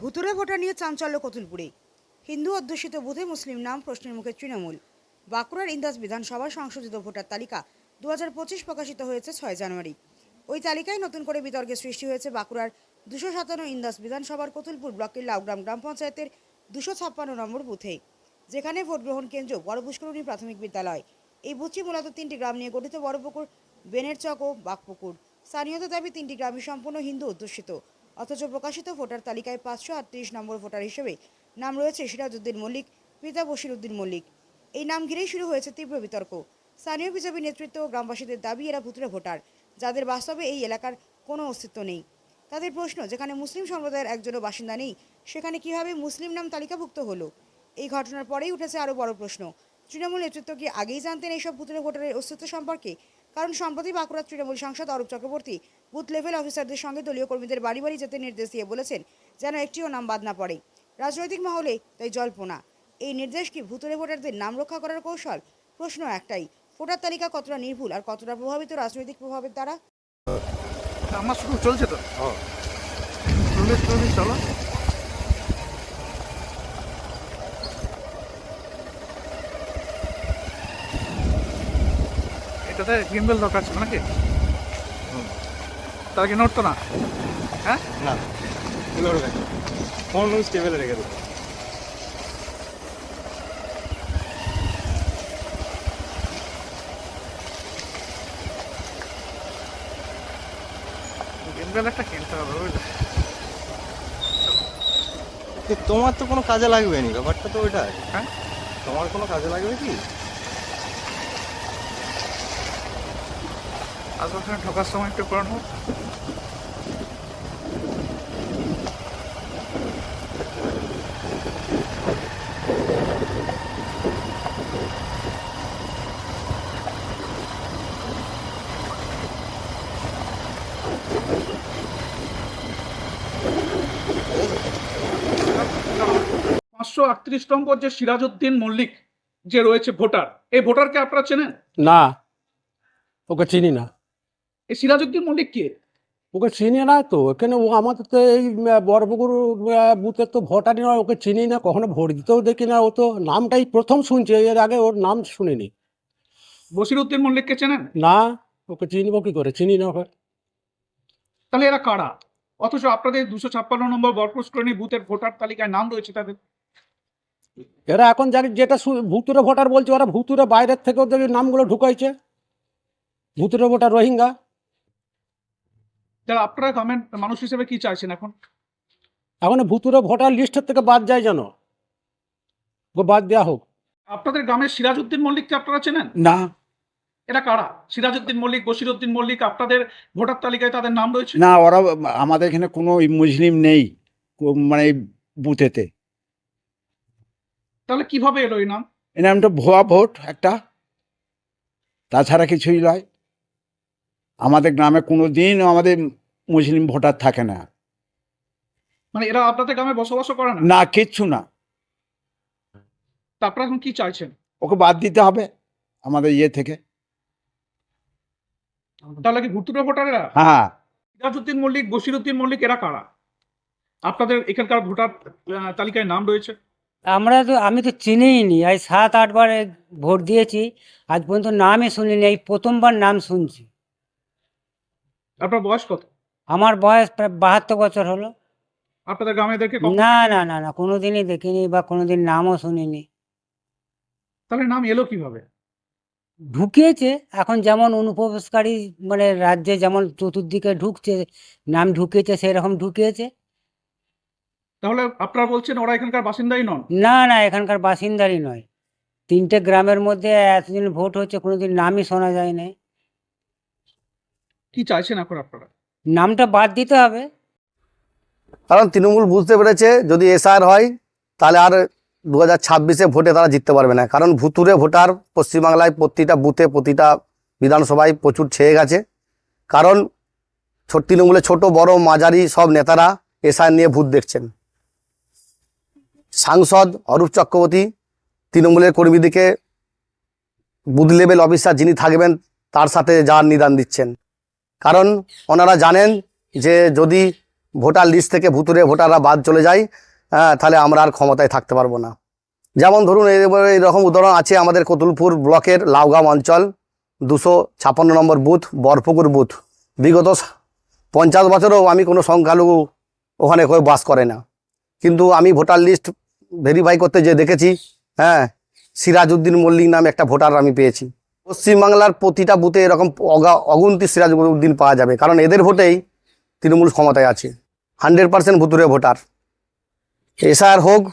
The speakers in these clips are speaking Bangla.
ভুতুরে ভোটা নিয়ে চাঞ্চল্য কতুলপুরে। হিন্দু অধ্যুষিত বুথে মুসলিম নাম প্রশ্নের মুখে তৃণমূল। বাঁকুড়ার ইন্দাস বিধানসভার সংশোধিত ভোটার তালিকা দু হাজার পঁচিশ প্রকাশিত হয়েছে ছয় জানুয়ারি। ওই তালিকায় নতুন করে বিতর্কের সৃষ্টি হয়েছে বাঁকুড়ার দুশো সাতান্ন ইন্দাস বিধানসভার কতুলপুর ব্লকের লাউগ্রাম গ্রাম পঞ্চায়েতের দুশো ছাপ্পান্ন নম্বর বুথে, যেখানে ভোট গ্রহণ কেন্দ্র বড় পুষ্করণী প্রাথমিক বিদ্যালয়। এই বুথটি মূলত তিনটি গ্রাম নিয়ে গঠিত, বড়পুকুর বেনের চক ও বাঘপুকুর। স্থানীয়দের দাবি, তিনটি গ্রামই সম্পূর্ণ হিন্দু অধ্যুষিত। অথচ প্রকাশিত ভোটার তালিকায় পাঁচশো আটত্রিশ নম্বর ভোটার হিসেবে নাম রয়েছে সিরাজউদ্দিন মল্লিক, পিতা বশিরউদ্দিন মল্লিক। এই নাম ঘিরেই শুরু হয়েছে তীব্র বিতর্ক। স্থানীয় বিজেপি নেতৃত্ব ও গ্রামবাসীদের দাবি, এরা ভুতুরে ভোটার, যাদের বাস্তবে এই এলাকার কোনো অস্তিত্ব নেই। তাদের প্রশ্ন, যেখানে মুসলিম সম্প্রদায়ের একজনও বাসিন্দা নেই, সেখানে কীভাবে মুসলিম নাম তালিকাভুক্ত হলো? এই ঘটনার পরেই উঠেছে আরও বড় প্রশ্ন, তৃণমূল নেতৃত্ব কি আগেই জানতেন এইসব ভুতুরে ভোটারের অস্তিত্ব সম্পর্কে? কারণ সম্প্রতি বাঁকুড়ার তৃণমূল সাংসদ অরূপ চক্রবর্তী বুথ লেভেল অফিসারদের সঙ্গে দলীয় কর্মীদের বাড়ি বাড়ি যেতে নির্দেশ দিয়ে বলেছেন যেন একটিও নাম বাদ না পড়ে। রাজনৈতিক মহলে তাই জল্পনা। এই নির্দেশ কি ভুতুরে ভোটারদের নাম রক্ষা করার কৌশল? প্রশ্ন একটাই ভোটার তালিকা কতটা নির্ভুল আর কতটা প্রভাবিত রাজনৈতিক প্রভাবের দ্বারা? আমার শুরু চলছে তো? হ্যাঁ। চল্লিশ চল্লিশ চলো এটাতে গিম্বেল দরকার ছিল নাকি? তার কি নড়তো না? হ্যাঁ? না। ফোন স্টেবেলে রেখে দেবো। গিম্বেল একটা কিনতে হবে বুঝলে? তোমার তো কোনো কাজে লাগবে নি ব্যাপারটা তো ওইটা হ্যাঁ? তোমার কোনো কাজে লাগবে কি? ওখানে ঢোকার সময় একটু করে নেব পাঁচশো আটত্রিশ নম্বর যে সিরাজউদ্দিন মল্লিক যে রয়েছে ভোটার এই ভোটারকে আপনারা চেনেন? না ওকে চিনি না। এই সিরাজউদ্দিন মল্লিক কে? ওকে চিনি না তো এখানে ও আমাদের তো এই বড়পুকুর বুথের তো ভোটারই নয় ওকে চিনি না কখনো ভোট দিতেও দেখি না ও তো নামটাই প্রথম শুনছি এর আগে ওর নাম শুনিনি। বসিরউদ্দিন মল্লিককে চেনেন? না ওকে চিনবো কি করে চিনি না ওকে। তাহলে এরা কারা? অথচ আপনাদের দুশো ছাপ্পান্ন নম্বর বরপুষ্করণী বুথের ভোটার তালিকায় নাম রয়েছে তাদের। এরা এখন জানি যেটা ভুতুরে ভোটার বলছে ওরা ভুতুরে বাইরের থেকে ওদের নামগুলো ঢুকাইছে। ভুতুরে ভোটার রোহিঙ্গা। যারা আপনারা গভর্নমেন্ট মানুষ হিসেবে কি চাইছেন এখন? এখন ভুতুরে ভোটার লিস্টের থেকে বাদ যায় যেন। বাদ দেওয়া হোক। আপনাদের গ্রামের সিরাজউদ্দিন মল্লিককে আপনারা চেনেন? না। এটা কারা? সিরাজউদ্দিন মল্লিক বসিরউদ্দিন মল্লিক আপনাদের ভোটার তালিকায় তাদের নাম রয়েছে? না ওরা আমাদের এখানে কোনো মুসলিম নেই মানে বুথেতে। তাহলে কীভাবে এলো এই নাম? এই নামটা ভুয়া ভোট একটা। তাছাড়া কিছুই নয়। আমাদের গ্রামে কোনো দিন আমাদের মুসলিম ভোটার থাকে না। মানে এরা আপনাদের গ্রামে বসবাস করে না? না কিচ্ছু না। তা আপনারা এখন কি চাইছেন? ওকে বাদ দিতে হবে আমাদের ইয়ে থেকে। তাহলে কি ভুতুরে ভোটারেরা? হ্যাঁ। সিরাজউদ্দিন মল্লিক বসিরউদ্দিন মল্লিক এরা কারা? আপনাদের এখানকার ভোটার তালিকায় নাম রয়েছে? আমরা তো আমি তো চিনিই নি। আজ সাত আটবার ভোট দিয়েছি। আজ পর্যন্ত নামই শুনিনি। এই প্রথমবার নাম শুনছি। আপনার বয়স কত? আমার বয়স প্রায় বাহাত্তর বছর হলো। আপনাদের গ্রামে কখন- না না না না কোনোদিনই দেখিনি বা কোনোদিন নামও শুনিনি। তাহলে নাম এলো কীভাবে? ঢুকিয়েছে এখন যেমন অনুপ্রবেশকারী মানে রাজ্যে যেমন চতুর্দিকে ঢুকছে নাম ঢুকিয়েছে সেরকম ঢুকিয়েছে। তাহলে আপনারা বলছেন ওরা এখানকার বাসিন্দাই নন? না না এখানকার বাসিন্দারই নয়। তিনটে গ্রামের মধ্যে এতদিন ভোট হচ্ছে কোনোদিন নামই শোনা যায় না কি চাইছেন এখন আপনারা? নামটা বাদ দিতে হবে। কারণ তৃণমূল বুঝতে পেরেছে, যদি এসআর হয়, তাহলে আর দু হাজার ছাব্বিশে ভোটে তারা জিততে পারবে না। কারণ ভুতুরে ভোটার পশ্চিমবাংলায় প্রতিটা বুথে, প্রতিটা বিধানসভায় প্রচুর ছেয়ে গেছে। কারণ ছোট তৃণমূলের ছোট, বড়, মাঝারি সব নেতারা এসআর নিয়ে ভূত দেখছেন। সাংসদ অরূপ চক্রবর্তী তৃণমূলের কর্মীদেরকে বুথ লেভেল অফিসার যিনি থাকবেন, তার সাথে যার নিদান দিচ্ছেন। কারণ ওনারা জানেন যে যদি ভোটার লিস্ট থেকে ভুতুরে ভোটাররা বাদ চলে যায় হ্যাঁ তাহলে আমরা আর ক্ষমতায় থাকতে পারব না। যেমন ধরুন এইরকম উদাহরণ আছে আমাদের কতুলপুর ব্লকের লাউগাম অঞ্চল, দুশো ছাপ্পান্ন নম্বর বুথ বরপুকুর বুথ। বিগত পঞ্চাশ বছরেও আমি কোনো সংখ্যালঘু ওখানে কেউ বাস করে না। কিন্তু আমি ভোটার লিস্ট ভেরিফাই করতে যে দেখেছি হ্যাঁ সিরাজউদ্দিন মল্লিক নামে একটা ভোটার আমি পেয়েছি। পশ্চিমবাংলার প্রতিটা বুথে এরকম অগা- অগুন্তি সিরাজউদ্দিন পাওয়া যাবে। কারণ এদের ভোটেই তৃণমূল ক্ষমতায় আছে। হান্ড্রেড পার্সেন্ট ভুতুরে ভোটার। এসআর হোক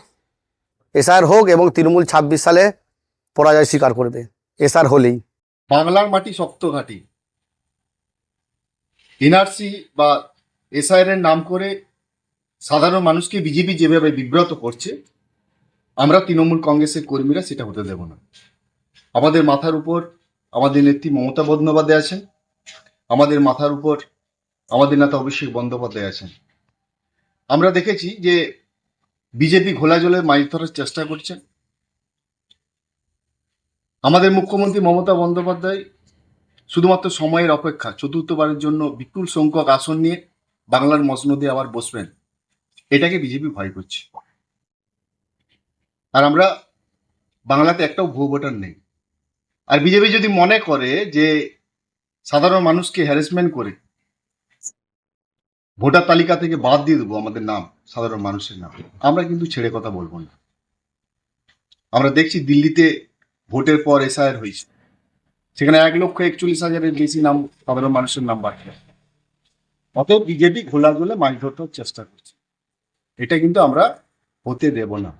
এসআর হোক এবং তৃণমূল ছাব্বিশ সালে পরাজয় স্বীকার করবে। এসআর হলেই। বাংলার মাটি শক্ত ঘাঁটি। এনআরসি বা এসআইআর এর নাম করে সাধারণ মানুষকে বিজেপি যেভাবে বিব্রত করছে, আমরা তৃণমূল কংগ্রেসের কর্মীরা সেটা হতে দেব না। আমাদের মাথার উপর আমাদের নেত্রী মমতা বন্দ্যোপাধ্যায় আছেন, আমাদের মাথার উপর আমাদের নেতা অভিষেক বন্দ্যোপাধ্যায় আছেন। আমরা দেখেছি যে বিজেপি ঘোলা জলে মাছ ধরার চেষ্টা করছেন আমাদের মুখ্যমন্ত্রী মমতা বন্দ্যোপাধ্যায় শুধুমাত্র সময়ের অপেক্ষা চতুর্থবারের জন্য বিপুল সংখ্যক আসন নিয়ে বাংলার মসনদে আবার বসবেন। এটাকে বিজেপি ভয় করছে। আর আমরা বাংলাতে একটাও ভুয়ো ভোটার নেই। আর বিজেপি যদি মনে করে যে সাধারণ মানুষকে হ্যারাসমেন্ট করে, ভোটার তালিকা থেকে বাদ দিয়ে দেবো আমাদের নাম, সাধারণ মানুষের নাম, আমরা কিন্তু ছেড়ে কথা বলব না। আমরা দেখছি দিল্লিতে ভোটের পর এসআইআর হয়েছে। সেখানে এক লক্ষ একচল্লিশ হাজারের বেশি নাম, সাধারণ মানুষের নাম বাকি আছে। অতএব বিজেপি ঘোলা গোলে মাছ ধরতে চেষ্টা করছে। এটা কিন্তু আমরা হতে দেব না।